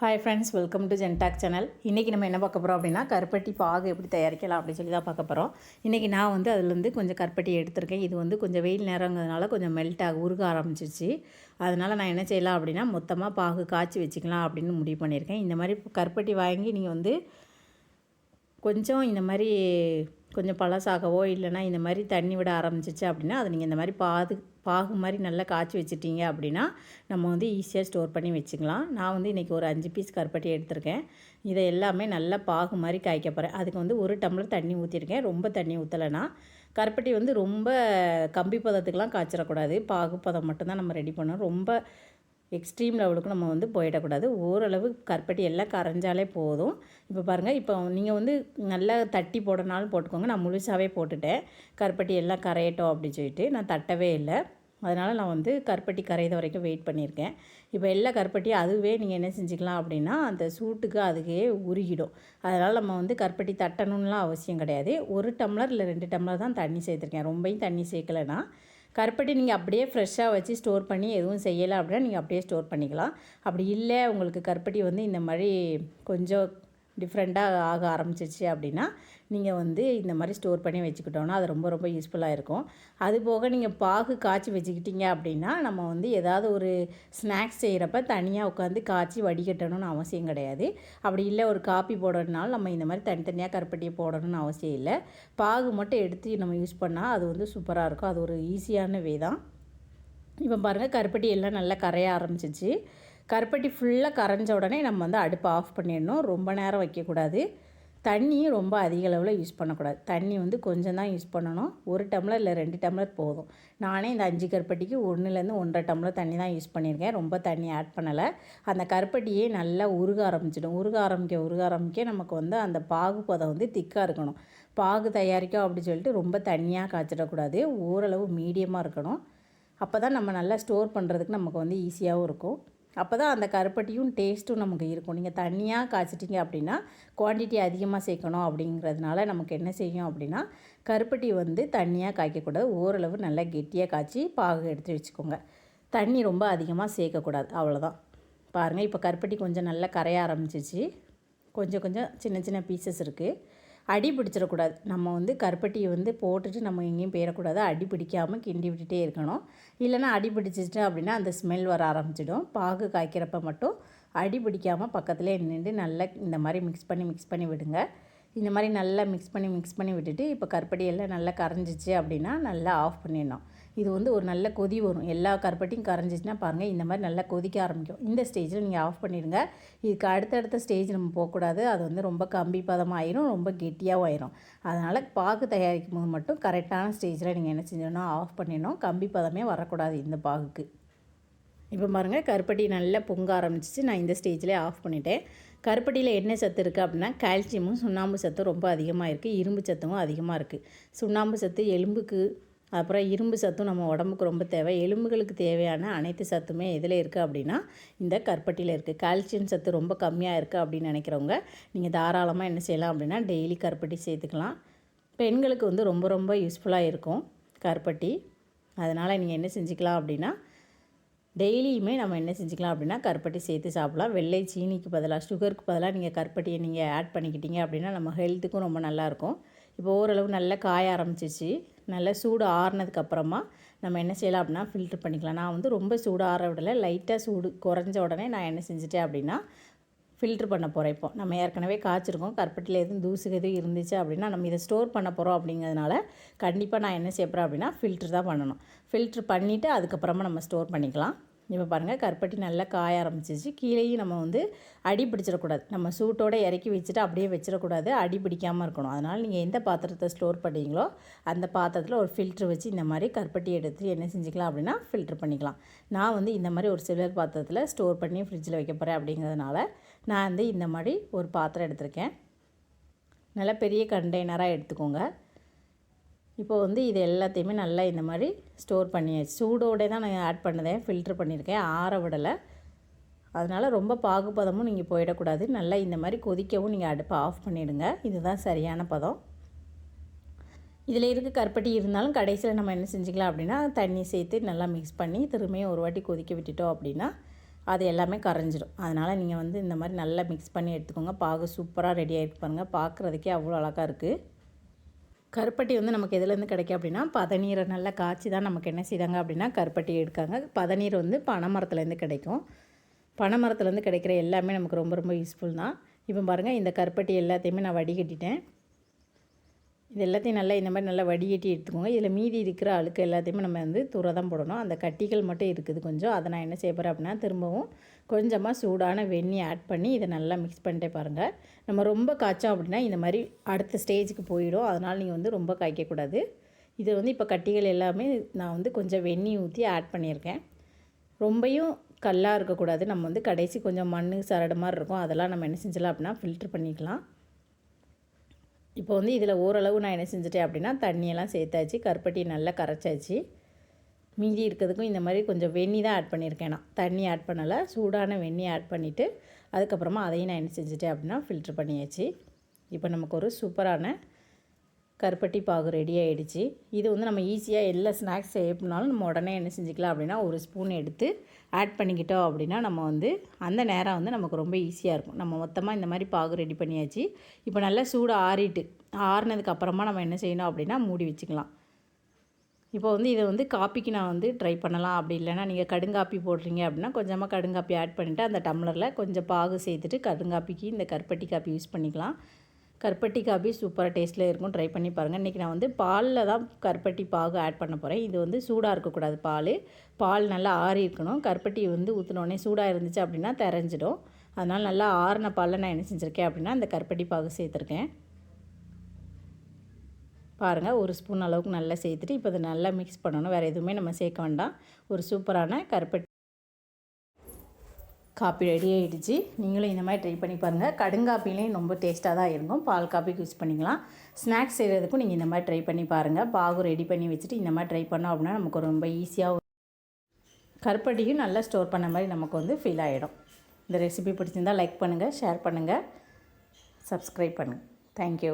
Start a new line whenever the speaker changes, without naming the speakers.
Hi friends welcome to Gentalk channel இன்றைக்கி நம்ம என்ன பார்க்க போகிறோம் அப்படின்னா கருப்பட்டி பாகு எப்படி தயாரிக்கலாம் அப்படின்னு சொல்லி தான் பார்க்க போகிறோம் இன்றைக்கி நான் வந்து அதுலேருந்து கொஞ்சம் கருப்பட்டி எடுத்திருக்கேன். இது வந்து கொஞ்சம் வெயில் நேரங்கிறதுனால கொஞ்சம் மெல்ட் ஆக உருக ஆரம்பிச்சிச்சு அதனால் நான் என்ன செய்யலாம் அப்படின்னா மொத்தமாக பாகு காய்ச்சி வச்சுக்கலாம் அப்படின்னு முடிவு பண்ணியிருக்கேன். இந்த மாதிரி கருப்பட்டி வாங்கி நீங்கள் வந்து கொஞ்சம் இந்த மாதிரி கொஞ்சம் பழசாகவோ இல்லைன்னா இந்த மாதிரி தண்ணி விட ஆரம்பிச்சிச்சு அப்படின்னா அதை நீங்கள் இந்த மாதிரி பாது பாகு மாதிரி நல்லா காய்ச்சி வச்சிட்டீங்க அப்படின்னா நம்ம வந்து ஈஸியாக ஸ்டோர் பண்ணி வச்சுக்கலாம். நான் வந்து இன்றைக்கி ஒரு அஞ்சு பீஸ் கருப்பட்டி எடுத்திருக்கேன். இதை எல்லாமே நல்லா பாகு மாதிரி காய்க்க போகிறேன் அதுக்கு வந்து ஒரு டம்ளர் தண்ணி ஊற்றிருக்கேன் ரொம்ப தண்ணி ஊற்றலைன்னா கருப்பட்டி வந்து ரொம்ப கம்பி பதத்துக்கெலாம் காய்ச்சிடக்கூடாது. பாகு பதம் மட்டும்தான் நம்ம ரெடி பண்ணணும். ரொம்ப எக்ஸ்ட்ரீம் லெவலுக்கு நம்ம வந்து போயிடக்கூடாது. ஓரளவு கருப்பட்டி எல்லாம் கரைஞ்சாலே போதும். இப்போ பாருங்கள் இப்போ நீங்கள் வந்து நல்லா தட்டி போடனாலும் போட்டுக்கோங்க. நான் முழுசாகவே போட்டுட்டேன். கருப்பட்டி எல்லாம் கரையட்டும் அப்படின்னு சொல்லிட்டு நான் தட்டவே இல்லை. அதனால் நான் வந்து கருப்பட்டி கரையிற வரைக்கும் வெயிட் பண்ணியிருக்கேன். இப்போ எல்லா கருப்பட்டியும் அதுவே நீங்கள் என்ன செஞ்சுக்கலாம் அப்படின்னா அந்த சூட்டுக்கு அதுக்கே உருகிடும். அதனால் நம்ம வந்து கருப்பட்டி தட்டணும்லாம் அவசியம் கிடையாது. ஒரு டம்ளர் இல்லை ரெண்டு டம்ளர் தான் தண்ணி சேர்த்துருக்கேன். ரொம்பையும் தண்ணி சேர்க்கலைன்னா கருப்பட்டி நீங்கள் அப்படியே ஃப்ரெஷ்ஷாக வச்சு ஸ்டோர் பண்ணி எதுவும் செய்யலை அப்படின்னா நீங்கள் அப்படியே ஸ்டோர் பண்ணிக்கலாம். அப்படி இல்லை உங்களுக்கு கருப்பட்டி வந்து இந்த மாதிரி கொஞ்சம் டிஃப்ரெண்ட்டாக ஆக ஆரம்பிச்சிச்சு அப்படின்னா நீங்கள் வந்து இந்த மாதிரி ஸ்டோர் பண்ணி வச்சுக்கிட்டோன்னா அது ரொம்ப ரொம்ப யூஸ்ஃபுல்லாக இருக்கும். அது போக நீங்கள் பாகு காய்ச்சி வச்சுக்கிட்டீங்க அப்படின்னா நம்ம வந்து ஏதாவது ஒரு ஸ்நாக்ஸ் செய்கிறப்ப தனியாக உட்காந்து காய்ச்சி வடிகட்டணும்னு அவசியம் கிடையாது. அப்படி இல்லை ஒரு காப்பி போடணுனாலும் நம்ம இந்த மாதிரி தனித்தனியாக கருப்பட்டியை போடணும்னு அவசியம் இல்லை. பாகு மட்டும் எடுத்து நம்ம யூஸ் பண்ணால் அது வந்து சூப்பராக இருக்கும். அது ஒரு ஈஸியான வே தான். இப்போ பாருங்கள் கருப்பட்டி எல்லாம் நல்லா கரைய ஆரம்பிச்சிச்சு கருப்பட்டி ஃபுல்லாக கரைஞ்ச உடனே நம்ம வந்து அடுப்பை ஆஃப் பண்ணிடணும். ரொம்ப நேரம் வைக்கக்கூடாது. தண்ணியும் ரொம்ப அதிக அளவில் யூஸ் பண்ணக்கூடாது. தண்ணி வந்து கொஞ்சம் தான் யூஸ் பண்ணணும். ஒரு டம்ளர் இல்லை ரெண்டு டம்ளர் போதும். நானே இந்த அஞ்சு கருப்பட்டிக்கு ஒன்றுலேருந்து ஒன்றரை டம்ளர் தண்ணி தான் யூஸ் பண்ணியிருக்கேன். ரொம்ப தண்ணி ஆட் பண்ணலை. அந்த கருப்பட்டியே நல்லா உருக ஆரம்பிச்சிடும். உருக ஆரம்பிக்க உருக ஆரம்பிக்க நமக்கு வந்து அந்த பாகு பதம் வந்து திக்காக இருக்கணும். பாகு தயாரிக்கும் அப்படின்னு சொல்லிட்டு ரொம்ப தண்ணியாக காய்ச்சிடக்கூடாது. ஓரளவு மீடியமாக இருக்கணும். அப்போ தான் நம்ம நல்லா ஸ்டோர் பண்ணுறதுக்கு நமக்கு வந்து ஈஸியாகவும் இருக்கும். அப்போ தான் அந்த கருப்பட்டியும் டேஸ்ட்டும் நமக்கு இருக்கும். நீங்கள் தண்ணியாக காய்ச்சிட்டிங்க அப்படின்னா குவான்டிட்டி அதிகமாக சேர்க்கணும் அப்படிங்கிறதுனால நமக்கு என்ன செய்யும் அப்படின்னா கருப்பட்டி வந்து தண்ணியாக காய்க்கக்கூடாது. ஓரளவு நல்லா கெட்டியாக காய்ச்சி பாகு எடுத்து வச்சுக்கோங்க. தண்ணி ரொம்ப அதிகமாக சேர்க்கக்கூடாது. அவ்வளோதான் பாருங்கள் இப்போ கருப்பட்டி கொஞ்சம் நல்லா கரைய ஆரம்பிச்சிச்சு கொஞ்சம் கொஞ்சம் சின்ன சின்ன பீசஸ் இருக்குது அடி பிடிச்சிடக்கூடாது. நம்ம வந்து கருப்பட்டியை வந்து போட்டுட்டு நம்ம எங்கேயும் போயிடக்கூடாது. அடி பிடிக்காமல் கிண்டி விட்டுட்டே இருக்கணும். இல்லைனா அடி பிடிச்சிட்டு அப்படின்னா அந்த ஸ்மெல் வர ஆரம்பிச்சிடும். பாகு காய்க்கிறப்ப மட்டும் அடி பிடிக்காமல் பக்கத்துலேயே நின்று நல்லா இந்த மாதிரி மிக்ஸ் பண்ணி மிக்ஸ் பண்ணி விடுங்க. இந்த மாதிரி நல்லா மிக்ஸ் பண்ணி மிக்ஸ் பண்ணி விட்டுட்டு இப்போ கருப்படியெல்லாம் நல்லா கரைஞ்சிச்சு அப்படின்னா நல்லா ஆஃப் பண்ணிடணும். இது வந்து ஒரு நல்ல கொதி வரும். எல்லா கருப்பட்டியும் கரைஞ்சிச்சுன்னா பாருங்கள் இந்த மாதிரி நல்லா கொதிக்க ஆரம்பிக்கும். இந்த ஸ்டேஜில் நீங்கள் ஆஃப் பண்ணிடுங்க. இதுக்கு அடுத்தடுத்த ஸ்டேஜ் நம்ம போகக்கூடாது. அது வந்து ரொம்ப கம்பி பதமாயிரும் ரொம்ப கெட்டியாகவும் ஆயிரும். அதனால் பாகு தயாரிக்கும் போது மட்டும் கரெக்டான ஸ்டேஜில் நீங்கள் என்ன செஞ்சோன்னா ஆஃப் பண்ணிடணும். கம்பி பதமே வரக்கூடாது இந்த பாகுக்கு. இப்போ பாருங்கள் கருப்பட்டி நல்லா பொங்க ஆரம்பிச்சிச்சு. நான் இந்த ஸ்டேஜ்லேயே ஆஃப் பண்ணிட்டேன். கருப்பட்டியில் என்ன சத்து இருக்குது அப்படின்னா கால்சியமும் சுண்ணாம்பு சத்தும் ரொம்ப அதிகமாக இருக்குது இரும்பு சத்தும் அதிகமாக இருக்குது சுண்ணாம்பு சத்து எலும்புக்கு அப்புறம் இரும்பு சத்தும் நம்ம உடம்புக்கு ரொம்ப தேவை. எலும்புகளுக்கு தேவையான அனைத்து சத்துமே எதில் இருக்குது அப்படின்னா இந்த கருப்பட்டியில் இருக்குது கால்சியம் சத்து ரொம்ப கம்மியாக இருக்குது அப்படின்னு நினைக்கிறவங்க நீங்கள் தாராளமாக என்ன செய்யலாம் அப்படின்னா டெய்லி கருப்பட்டி சேர்த்துக்கலாம். பெண்களுக்கு வந்து ரொம்ப ரொம்ப யூஸ்ஃபுல்லாக இருக்கும் கருப்பட்டி அதனால் நீங்கள் என்ன செஞ்சுக்கலாம் அப்படின்னா டெய்லியுமே நம்ம என்ன செஞ்சுக்கலாம் அப்படின்னா கருப்பட்டி சேர்த்து சாப்பிடலாம். வெள்ளை சீனிக்கு பதிலாக சுகருக்கு பதிலாக நீங்கள் கருப்பட்டியை நீங்கள் ஆட் பண்ணிக்கிட்டீங்க அப்படின்னா நம்ம ஹெல்த்துக்கும் ரொம்ப நல்லாயிருக்கும் இப்போ ஓரளவு நல்லா காய ஆரம்பிச்சிச்சு நல்லா சூடு ஆறுனதுக்கப்புறமா நம்ம என்ன செய்யலாம் அப்படின்னா ஃபில்ட்ரு பண்ணிக்கலாம். நான் வந்து ரொம்ப சூடு ஆற விடலை. லைட்டாக சூடு குறைஞ்ச உடனே நான் என்ன செஞ்சுட்டேன் அப்படின்னா ஃபில்ட்ரு பண்ண போகிறோம் இப்போ. நம்ம ஏற்கனவே காய்ச்சிருக்கோம். கற்பட்டில் எதுவும் தூசு எதுவும் இருந்துச்சு அப்படின்னா நம்ம இதை ஸ்டோர் பண்ண போகிறோம் அப்படிங்கிறதுனால கண்டிப்பாக நான் என்ன செய்யப்போகிறேன் அப்படின்னா ஃபில்ட்ரு தான் பண்ணணும். ஃபில்ட்ரு பண்ணிவிட்டு அதுக்கப்புறமா நம்ம ஸ்டோர் பண்ணிக்கலாம். இப்போ பாருங்கள் கருப்பட்டி நல்லா காய ஆரம்பிச்சிச்சு கீழேயும் நம்ம வந்து அடி பிடிச்சிடக்கூடாது. நம்ம சூட்டோடு இறக்கி வச்சுட்டு அப்படியே வச்சிடக்கூடாது. அடி பிடிக்காமல் இருக்கணும். அதனால் நீங்கள் எந்த பாத்திரத்தை ஸ்டோர் பண்ணுறீங்களோ அந்த பாத்திரத்தில் ஒரு ஃபில்ட்ரு வச்சு இந்த மாதிரி கருப்பட்டி எடுத்து என்ன செஞ்சுக்கலாம் அப்படின்னா ஃபில்ட்ரு பண்ணிக்கலாம். நான் வந்து இந்த மாதிரி ஒரு சில்வர் பாத்திரத்தில் ஸ்டோர் பண்ணி ஃப்ரிட்ஜில் வைக்க போகிறேன் அப்படிங்கிறதுனால நான் வந்து இந்த மாதிரி ஒரு பாத்திரம் எடுத்திருக்கேன். நல்லா பெரிய கண்டெய்னராக எடுத்துக்கோங்க. இப்போ வந்து இது எல்லாத்தையுமே நல்லா இந்த மாதிரி ஸ்டோர் பண்ணியாச்சு. சூடோடே தான் நான் ஆட் பண்ணதேன் ஃபில்ட்ரு பண்ணியிருக்கேன். ஆற விடலை. அதனால் ரொம்ப பாகுபதமும் நீங்கள் போயிடக்கூடாது. நல்லா இந்த மாதிரி கொதிக்கவும் நீங்கள் அடுப்பை ஆஃப் பண்ணிவிடுங்க இதுதான் சரியான பதம். இதில் இருக்க கருப்பட்டி. இருந்தாலும் கடைசியில் நம்ம என்ன செஞ்சுக்கலாம் அப்படின்னா தண்ணி சேர்த்து நல்லா மிக்ஸ் பண்ணி திரும்பியும் ஒரு வாட்டி கொதிக்க விட்டுட்டோம் அப்படின்னா அது எல்லாமே கரைஞ்சிடும் அதனால் நீங்கள் வந்து இந்த மாதிரி நல்லா மிக்ஸ் பண்ணி எடுத்துக்கோங்க. பாகு சூப்பராக ரெடி ஆகிட்டு பாருங்கள் பார்க்குறதுக்கே அவ்வளோ அழகாக இருக்குது கருப்பட்டி வந்து நமக்கு எதுலேருந்து கிடைக்கும் அப்படின்னா பதநீரை நல்லா காய்ச்சி தான் நமக்கு என்ன செய்தாங்க அப்படின்னா கருப்பட்டி எடுக்காங்க. பதநீர் வந்து பனைமரத்துலேருந்து கிடைக்கும். பனைமரத்துலேருந்து கிடைக்கிற எல்லாமே நமக்கு ரொம்ப ரொம்ப யூஸ்ஃபுல் தான். இப்போ பாருங்கள் இந்த கருப்பட்டி எல்லாத்தையுமே நான் வடிகட்டிட்டேன். இது எல்லாத்தையும் நல்லா இந்த மாதிரி நல்லா வடிகட்டி எடுத்துக்கோங்க. இதில் மீதி இருக்கிற அழுக்கு எல்லாத்தையுமே நம்ம வந்து தூர தான் போடணும். அந்த கட்டிகள் மட்டும் இருக்குது கொஞ்சம். அதை நான் என்ன செய்ய போகிறேன் அப்படின்னா திரும்பவும் கொஞ்சமாக சூடான வெந்நி ஆட் பண்ணி இதை நல்லா மிக்ஸ் பண்ணிட்டே பாருங்கள் நம்ம ரொம்ப காய்ச்சோம் அப்படின்னா இந்த மாதிரி அடுத்த ஸ்டேஜுக்கு போயிடும். அதனால் நீங்கள் வந்து ரொம்ப காய்க்கக்கூடாது. இது வந்து இப்போ கட்டிகள் எல்லாமே நான் வந்து கொஞ்சம் வெந்நி ஊற்றி ஆட் பண்ணியிருக்கேன். ரொம்பையும் கல்லாக இருக்கக்கூடாது. நம்ம வந்து கடைசி கொஞ்சம் மண் சரடு மாதிரி இருக்கும். அதெல்லாம் நம்ம என்ன செஞ்சலாம் அப்படின்னா ஃபில்ட்ரு பண்ணிக்கலாம். இப்போ வந்து இதில் ஓரளவு நான் என்ன செஞ்சுட்டேன் அப்படின்னா தண்ணியெல்லாம் சேர்த்தாச்சு கருப்பட்டி நல்லா கரைச்சாச்சு. மீதி இருக்கிறதுக்கும் இந்த மாதிரி கொஞ்சம் வெந்நி தான் ஆட் பண்ணியிருக்கேன் நான். தண்ணி ஆட் பண்ணலை சூடான வெந்நி ஆட் பண்ணிவிட்டு அதுக்கப்புறமா அதையும் நான் என்ன செஞ்சுட்டேன் அப்படின்னா ஃபில்ட்ரு பண்ணியாச்சு. இப்போ நமக்கு ஒரு சூப்பரான கருப்பட்டி பாகு ரெடி ஆகிடுச்சு இது வந்து நம்ம ஈஸியாக எல்லா ஸ்நாக்ஸ் செய்யணும்னாலும் நம்ம உடனே என்ன செஞ்சுக்கலாம் அப்படின்னா ஒரு ஸ்பூன் எடுத்து ஆட் பண்ணிக்கிட்டோம் அப்படின்னா நம்ம வந்து அந்த நேரம் வந்து நமக்கு ரொம்ப ஈஸியாக இருக்கும். நம்ம மொத்தமாக இந்த மாதிரி பாகு ரெடி பண்ணியாச்சு. இப்போ நல்லா சூடு ஆறிட்டு ஆறினதுக்கப்புறமா நம்ம என்ன செய்யணும் அப்படின்னா மூடி வச்சுக்கலாம். இப்போ வந்து இதை வந்து காப்பிக்கு நான் வந்து ட்ரை பண்ணலாம். அப்படி இல்லைன்னா நீங்கள் கடுங்காப்பி போடுறீங்க அப்படின்னா கொஞ்சமாக கடுங்காப்பி ஆட் பண்ணிவிட்டு அந்த டம்ளரில் கொஞ்சம் பாகு சேர்த்துட்டு கடுங்காப்பிக்கு இந்த கருப்பட்டி காப்பி யூஸ் பண்ணிக்கலாம். கருப்பட்டி காபி சூப்பராக டேஸ்ட்டில் இருக்கும். ட்ரை பண்ணி பாருங்கள் இன்றைக்கி நான் வந்து பாலில் தான் கருப்பட்டி பாகு ஆட் பண்ண போகிறேன் இது வந்து சூடாக இருக்கக்கூடாது பால். பால் நல்லா ஆறி இருக்கணும். கருப்பட்டி வந்து ஊற்றினோடனே சூடாக இருந்துச்சு அப்படின்னா தெரிஞ்சிடும் அதனால் நல்லா ஆறின பாலில் நான் என்ன செஞ்சுருக்கேன் அப்படின்னா அந்த கருப்பட்டி பாகு சேர்த்துருக்கேன். பாருங்கள் ஒரு ஸ்பூன் அளவுக்கு நல்லா சேர்த்துட்டு இப்போ அதை நல்லா மிக்ஸ் பண்ணணும். வேறு எதுவுமே நம்ம சேர்க்க வேண்டாம். ஒரு சூப்பரான கருப்பட்டி காப்பி ரெடி ஆகிடுச்சு நீங்களும் இந்த மாதிரி ட்ரை பண்ணி பாருங்கள் கடுங்காப்பிலையும் ரொம்ப டேஸ்ட்டாக தான் இருக்கும். பால் காப்பிக்கு யூஸ் பண்ணிக்கலாம். ஸ்நாக்ஸ் செய்கிறதுக்கும் நீங்கள் இந்த மாதிரி ட்ரை பண்ணி பாருங்கள் பாகு ரெடி பண்ணி வச்சுட்டு இந்த மாதிரி ட்ரை பண்ணோம் அப்படின்னா நமக்கு ரொம்ப ஈஸியாக கருப்பட்டியும் நல்லா ஸ்டோர் பண்ண மாதிரி நமக்கு வந்து ஃபீல் ஆகிடும் இந்த ரெசிபி பிடிச்சிருந்தால் லைக் பண்ணுங்கள் ஷேர் பண்ணுங்கள் சப்ஸ்கிரைப் பண்ணுங்கள் தேங்க்யூ